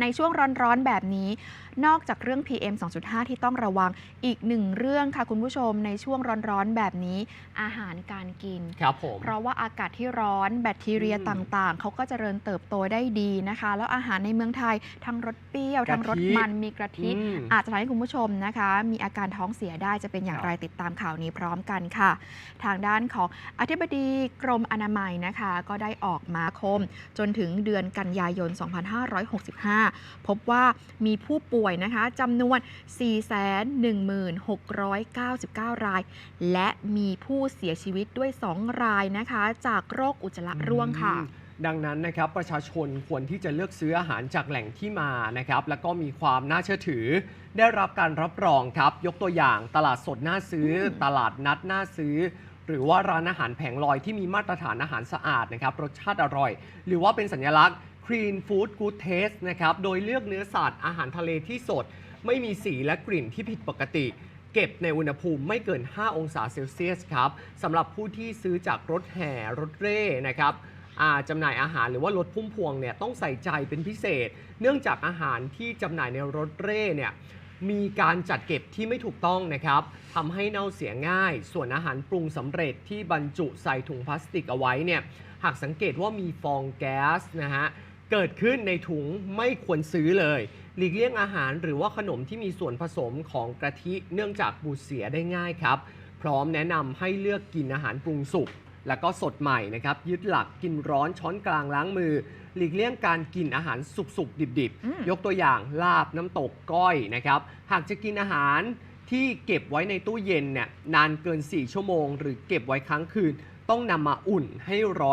ในช่วงร้อนๆแบบนี้ นอกจากเรื่อง PM 2.5 ที่ต้องระวังอีกหนึ่งเรื่องค่ะคุณผู้ชมในช่วงร้อนๆแบบนี้ อาหารการกิน ครับผม เพราะว่าอากาศที่ร้อนแบคทีเรียอืม ต่างๆ เขาก็จเจริญเติบโตได้ดีนะคะ แล้วอาหารในเมืองไทยทั้งรสเปรี้ยวกะทิทั้งรสมันมีกะทิ อืม อาจจะทำให้คุณผู้ชมนะคะ มีอาการท้องเสียได้จะเป็นอย่างครับไรติดตามข่าวนี้พร้อมกันค่ะ ทางด้านของอธิบดีกรมอนามัยนะคะ ก็ได้ออกมาคม จนถึงเดือนกันยายน 2565พบว่ามีผู้ป่วยนะคะจำนวน 416,699 ราย และมีผู้เสียชีวิตด้วย 2 รายนะคะ จากโรคอุจจาระร่วงค่ะดังนั้นนะครับประชาชนควรที่จะเลือกซื้ออาหารจากแหล่งที่มานะครับแล้วก็มีความน่าเชื่อถือ ได้รับการรับรองครับ ยกตัวอย่างตลาดสดน่าซื้ออตลาดนัดน่าซื้อ หรือว่าร้านอาหารแผงลอยที่มีมาตรฐานอาหารสะอาดนะครับรสชาติอร่อย หรือว่าเป็นสัญลักษณ์ Clean Food Good Taste นะครับ โดยเลือกเนื้อสัตว์อาหารทะเลที่สด ไม่มีสีและกลิ่นที่ผิดปกติ เก็บในอุณหภูมิไม่เกิน 5 องศาเซลเซียสครับสำหรับผู้ที่ซื้อจากรถแห่รถเร่นะครับจำหน่ายอาหารหรือว่ารถพุ่มพวงเนี่ยต้องใส่ใจเป็นพิเศษ เนื่องจากอาหารที่จำหน่ายในรถเร่เนี่ยมีการจัดเก็บที่ไม่ถูกต้องนะครับทำให้เน่าเสียง่าย ส่วนอาหารปรุงสำเร็จที่บรรจุใส่ถุงพลาสติกเอาไว้เนี่ยหากสังเกตว่ามีฟองแก๊สนะฮะ เกิดขึ้นในถุงไม่ควรซื้อเลย หลีกเลี่ยงอาหารหรือว่าขนมที่มีส่วนผสมของกะทิเนื่องจากบูดเสียได้ง่ายครับ พร้อมแนะนำให้เลือกกินอาหารปรุงสุกแล้วก็สดใหม่นะครับยึดหลักกินร้อนช้อนกลางล้างมือ หลีกเลี่ยงการกินอาหารสุกๆ ดิบอืมๆยกตัวอย่างลาบน้ำตกก้อยนะครับ หากจะกินอาหารที่เก็บไว้ในตู้เย็นเนี่ยนานเกิน 4 ชั่วโมง หรือเก็บไว้ค้างคืน ต้องนำมาอุ่นให้ร้อน